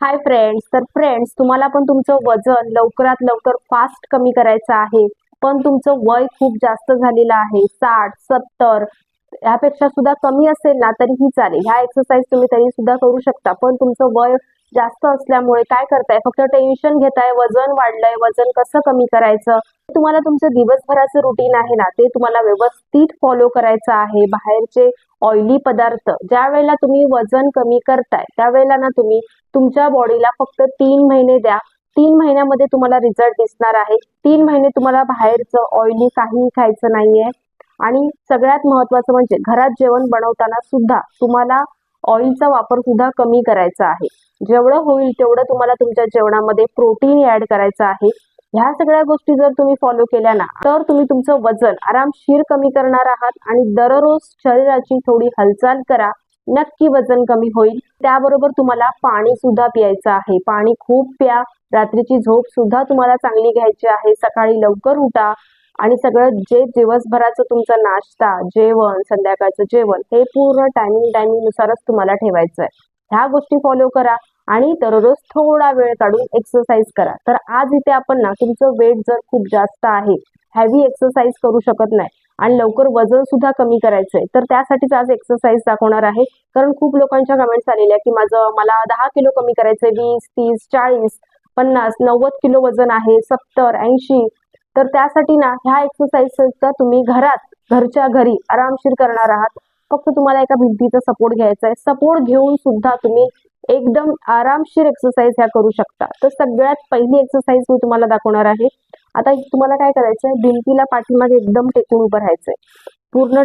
Hi friends तर friends तुम्हाला पण तुमचं वजन लवकरात लवकर फास्ट कमी करायचं आहे. पण तुमचं वय खूप जास्त झालेलं आहे. साठ सत्तर यापेक्षा सुद्धा कमी असेल ना तरीही चालेल. ह्या एक्सरसाइज तुम्ही तरी सुद्धा करू शकता. पण तुमचं वय जास्त असल्यामुळे काय करताय? फक्त टेन्शन घेताय वजन वाढलंय वजन कसं कमी करायचं? तुम्हाला तुमचं दिवसभराचं रुटीन आहे ना ते तुम्हाला व्यवस्थित फॉलो करायचं आहे. बाहेरचे ऑइली पदार्थ ज्या वेळेला तुम्ही वजन कमी करताय त्यावेळेला ना तुम्ही तुमच्या बॉडीला फक्त तीन महिने द्या. तीन महिन्यामध्ये तुम्हाला रिझल्ट दिसणार आहे. तीन महिने तुम्हाला बाहेरचं ऑइली काहीही खायचं नाहीये. आणि सगळ्यात महत्वाचं म्हणजे घरात जेवण बनवताना सुद्धा तुम्हाला ऑइलचा वापर सुद्धा कमी करायचा आहे. जेवढं होईल तेवढं तुम्हाला तुमच्या जेवणामध्ये प्रोटीन ऍड करायचं आहे. ह्या सगळ्या गोष्टी जर तुम्ही फॉलो केल्या ना तर तुम्ही तुमचं वजन आरामशीर कमी करणार आहात आणि दररोज शरीराची थोडी हालचाल करा. नक्की वजन कमी होईल. त्याबरोबर तुम्हाला पाणी सुद्धा प्यायचं आहे. पाणी खूप प्या. रात्रीची झोप सुद्धा तुम्हाला चांगली घ्यायची आहे. सकाळी लवकर उठा आणि सगळं जे दिवसभराचं तुमचा नाश्ता जेवण संध्याकाळचं जेवण हे पूर्ण टायमिंग टायमिंग नुसारच तुम्हाला ठेवायचं आहे ह्या गोष्टी फॉलो करा आणि दररोज थोडा वेळ काढून एक्सरसाइज करा. तर आज इथे आपण ना तुमचं वेट जर खूप जास्त आहे हॅवी एक्सरसाइज करू शकत नाही आणि लवकर वजन सुद्धा कमी करायचंय तर त्यासाठीच आज एक्सरसाइज दाखवणार आहे. कारण खूप लोकांच्या कमेंट्स आलेल्या की माझं मला दहा किलो कमी करायचंय वीस तीस चाळीस पन्नास नव्वद किलो वजन आहे सत्तर ऐंशी. तर त्यासाठी ना ह्या एक्सरसाइजचा तुम्ही घरात घरच्या घरी आरामशीर करणार आहात. फक्त तुम्हाला एका भिंतीचा सपोर्ट घ्यायचा आहे. सपोर्ट घेऊन सुद्धा तुम्ही एकदम आरामशीर एक्सरसाइज ह्या करू शकता. तर सगळ्यात पहिली एक्सरसाइज मी तुम्हाला दाखवणार आहे. आता तुम्हाला काय करायचंय? भिंतीला पाठीमागे एकदम टेकून उभं राहायचंय. पूर्ण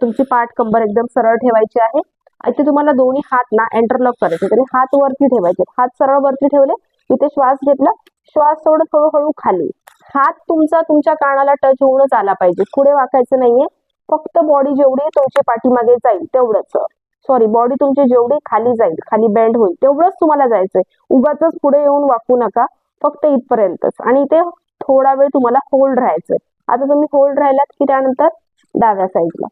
तुमची पाठ कंबर एकदम सरळ ठेवायची आहे. इथे तुम्हाला दोन्ही हात ना एंटरलॉक करायचे तरी हात वरती ठेवायचे हात सरळ वरती ठेवले इथे श्वास घेतला श्वास सोडत हळूहळू खाली. हात तुमचा तुमच्या कानाला टच होऊनच आला पाहिजे. पुढे वाकायचं नाहीये. फक्त बॉडी जेवढी तुमच्या पाठीमागे जाईल तेवढंच. सॉरी बॉडी तुमची जेवढी खाली जाईल खाली बेंड होईल तेवढंच तुम्हाला जायचंय. उगाच पुढे येऊन वाकू नका फक्त इथपर्यंतच. आणि ते थोडा वेळ तुम्हाला होल्ड राहायचंय. आता तुम्ही होल्ड राहिलात की त्यानंतर डाव्या साईडला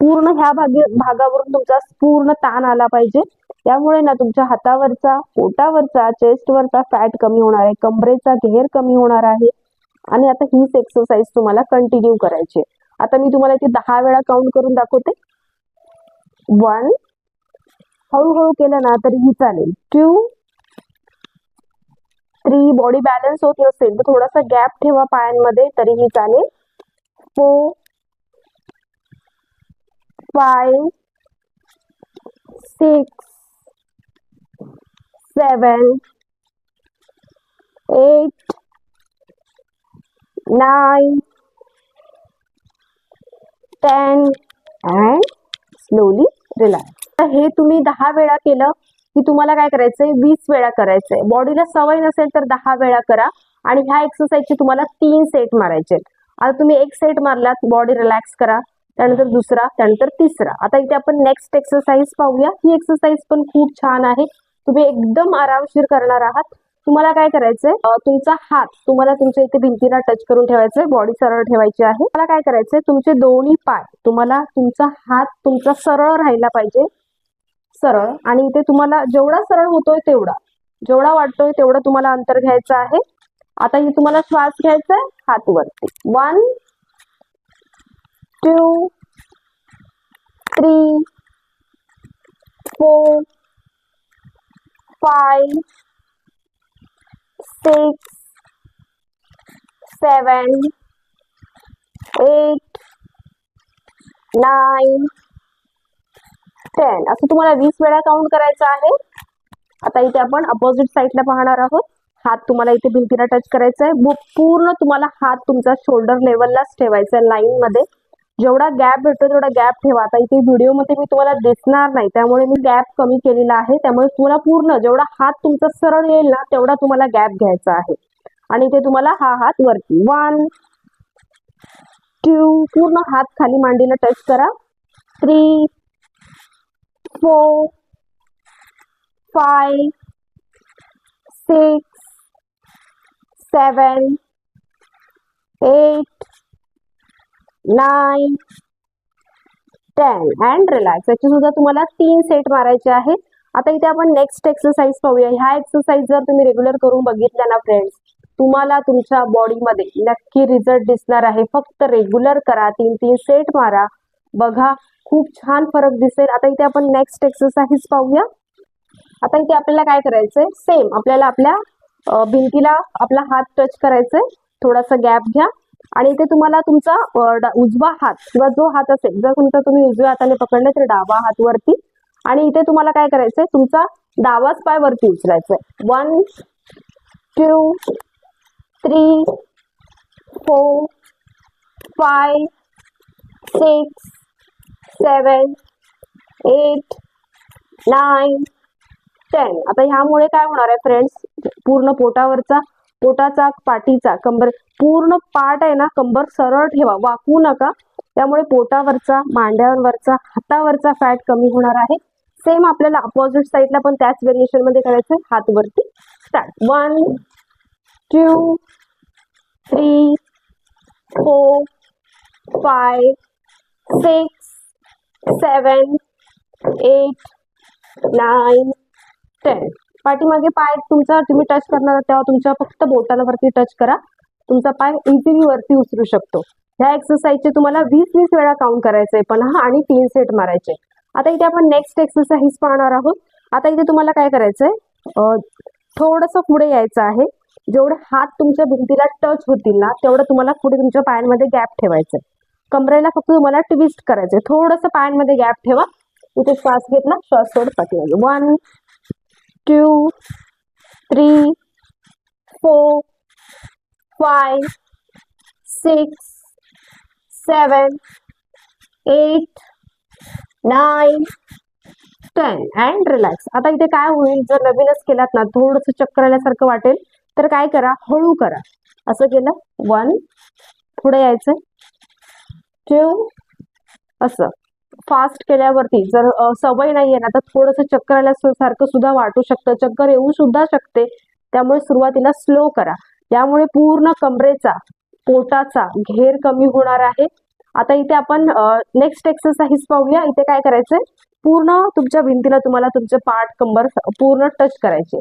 पूर्ण ह्या भागी भागावरून तुमचा पूर्ण ताण आला पाहिजे. त्यामुळे ना तुमच्या हातावरचा पोटावरचा चेस्टवरचा फॅट कमी होणार आहे कमरेचा घेर कमी होणार आहे. आणि आता हीच एक्सरसाइज तुम्हाला कंटिन्यू करायची आता मी तुम्हाला इथे दहा वेळा काउंट करून दाखवते. वन हळूहळू केलं ना तरीही चालेल. टू थ्री बॉडी बॅलन्स होत नसेल तर थोडासा गॅप ठेवा पायांमध्ये तरीही चालेल. Four five six seven eight nine stand and slowly relax तर हे तुम्ही दहा वेळा केलं की तुम्हाला काय करायचंय? वीस वेळा करायचंय. बॉडीला सवय नसेल तर दहा वेळा करा. आणि ह्या एक्सरसाइजचे तुम्हाला तीन सेट मारायचे आता तुम्ही एक सेट मारलात बॉडी रिलॅक्स करा. त्यानंतर दुसरा त्यानंतर तिसरा. आता इथे आपण नेक्स्ट एक्सरसाइज पाहूया. ही एक्सरसाइज पण खूप छान आहे. तुम्ही एकदम आरामशीर करणार आहात. तुम्हाला काय करायचंय? तुमचा हात तुम्हाला तुमच्या इथे भिंतीला टच करून ठेवायचंय बॉडी सरळ ठेवायची आहे. मला काय करायचंय? तुमचे दोन्ही पाय तुम्हाला तुमचा हात तुमचा सरळ राहिला पाहिजे. सरळ. आणि इथे तुम्हाला जेवढा सरळ होतोय तेवढा. जेवढा वाटतोय तेवढं तुम्हाला अंतर घ्यायचं आहे. आता इथे तुम्हाला श्वास घ्यायचा आहे हात वरती one two three four five six seven eight nine ten असं तुम्हाला वीस वेळा काउंट करायचं आहे. आता इथे आपण अपोजिट साईडला पाहणार आहोत. हात तुम्हाला इथे भिंतीला टच करायचा आहे पूर्ण तुम्हाला हात तुमचा शोल्डर लेवललाच ठेवायचा आहे लाईन मध्ये. जेवढा गॅप भेटतो तेवढा गॅप ठेवा. आता इथे व्हिडिओमध्ये मी तुम्हाला दिसणार नाही. त्यामुळे मी गॅप कमी केलेला आहे. त्यामुळे तुम्हाला पूर्ण जेवढा हात तुमचा सरळ येईल ना तेवढा तुम्हाला गॅप घ्यायचा आहे. आणि इथे तुम्हाला हा हात वरती. वन टू पूर्ण हात खाली मांडीला टच करा. Three four five six seven eight nine ten and relax. याची सुद्धा तुम्हाला तीन सेट मारायचे आहेत. आता इथे आपण नेक्स्ट एक्सरसाइज पाहूया. ह्या एक्सरसाइज जर तुम्ही रेग्युलर करून बघितल्या ना फ्रेंड्स तुम्हाला तुमच्या बॉडीमध्ये नक्की रिझल्ट दिसणार आहे. फक्त रेग्युलर करा. तीन तीन सेट मारा. बघा खूप छान फरक दिसेल. आता इथे आपण नेक्स्ट एक्सरसाइज पाहूया. आता इथे आपल्याला काय करायचंय? सेम आपल्याला आपल्या भिंतीला आपला हात टच करायचंय. थोडासा गॅप घ्या. आणि इथे तुम्हाला तुमचा डा- उजवा हात किंवा जो हात असेल जर तुमचा तुम्ही उजव्या हाताने पकडले तर डावा हात वरती. आणि इथे तुम्हाला काय करायचंय तुमचा डावाच पाय वरती उचलायचा one two three four five six seven eight nine ten आता ह्यामुळे काय होणार आहे फ्रेंड्स पूर्ण पोटावरचा पोटाचा पाठीचा कंबर पूर्ण पाठ आहे ना कंबर सरळ ठेवा वाकवू नका. त्यामुळे पोटावरचा मांड्यावरचा हातावरचा फॅट कमी होणार आहे. सेम आपल्याला अपोजिट साईडला पण त्याच व्हेरिएशनमध्ये करायचं आहे. हातवरती start one two three four five six seven eight nine ten पाठीमागे पाय तुमचा तुम्ही टच करणार तेव्हा तुमच्या फक्त बोटाला वरती टच करा. तुमचा पाय इझिली वरती उचलू शकतो. ह्या एक्सरसाइजचे तुम्हाला वीस वीस वेळा काउंट करायचंय पण हा आणि तीन सेट मारायचे. आता इथे आपण नेक्स्ट एक्सरसाइज पाहणार आहोत. आता इथे तुम्हाला काय करायचंय? थोडस पुढे यायचं आहे. जेवढे हात तुमच्या भिंतीला टच होतील ना तेवढं तुम्हाला पुढे तुमच्या पायांमध्ये गॅप ठेवायचंय. कमरेला फक्त तुम्हाला ट्विस्ट करायचंय. थोडस पायांमध्ये गॅप ठेवा. इथे श्वास घेतला श्वास सोड पाठी one two, three four five six seven eight nine ten and relax आता इथे काय होईल? जर नवीनच केलात ना थोडंसं चक्कर आल्यासारखं वाटेल तर काय करा? हळू करा. असं केलं. वन पुढे यायचं टू असं. फास्ट केल्यावरती जर सवय नाहीये ना तर थोडंसं चक्कर आल्यासारखं सुद्धा वाटू शकतं. चक्कर येऊ सुद्धा शकते. त्यामुळे सुरुवातीला स्लो करा. यामुळे पूर्ण कमरेचा पोटाचा घेर कमी होणार आहे. आता इथे आपण नेक्स्ट एक्सरसाइज पाहूया. इथे काय करायचंय? पूर्ण तुमच्या भिंतीला तुम्हाला तुमचे पाठ कंबर पूर्ण टच करायचे.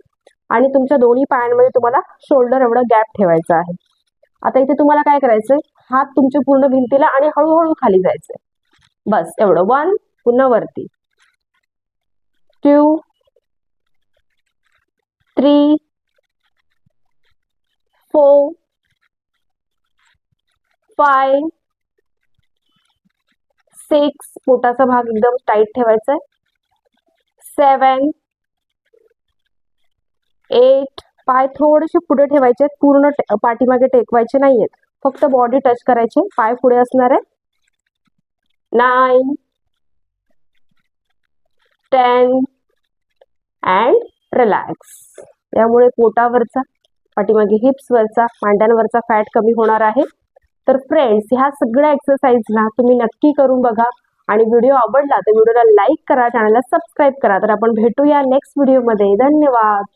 आणि तुमच्या दोन्ही पायांमध्ये तुम्हाला शोल्डर एवढं गॅप ठेवायचं आहे. आता इथे तुम्हाला काय करायचंय? हात तुमचे पूर्ण भिंतीला आणि हळूहळू खाली जायचंय. बस एवढं. वन पुन्हा वरती. Two three four five six पोटाचा भाग एकदम टाईट ठेवायचा आहे. सेवन एट पाय थोडेसे पुढे ठेवायचे आहेत. पूर्ण पाठीमागे टेकवायचे नाही आहेत फक्त बॉडी टच करायचे पाय पुढे असणार आहे. नाईन टेन अँड रिलॅक्स यामुळे पोटावरचा पाठीमागे हिप्सवरचा मांड्यांवरचा फॅट कमी होणार आहे. तर फ्रेंड्स ह्या सगळ्या एक्सरसाइजला तुम्ही नक्की करून बघा. आणि व्हिडिओ आवडला तर व्हिडिओला लाईक करा चॅनलला सबस्क्राईब करा. तर आपण भेटूया नेक्स्ट व्हिडिओमध्ये धन्यवाद!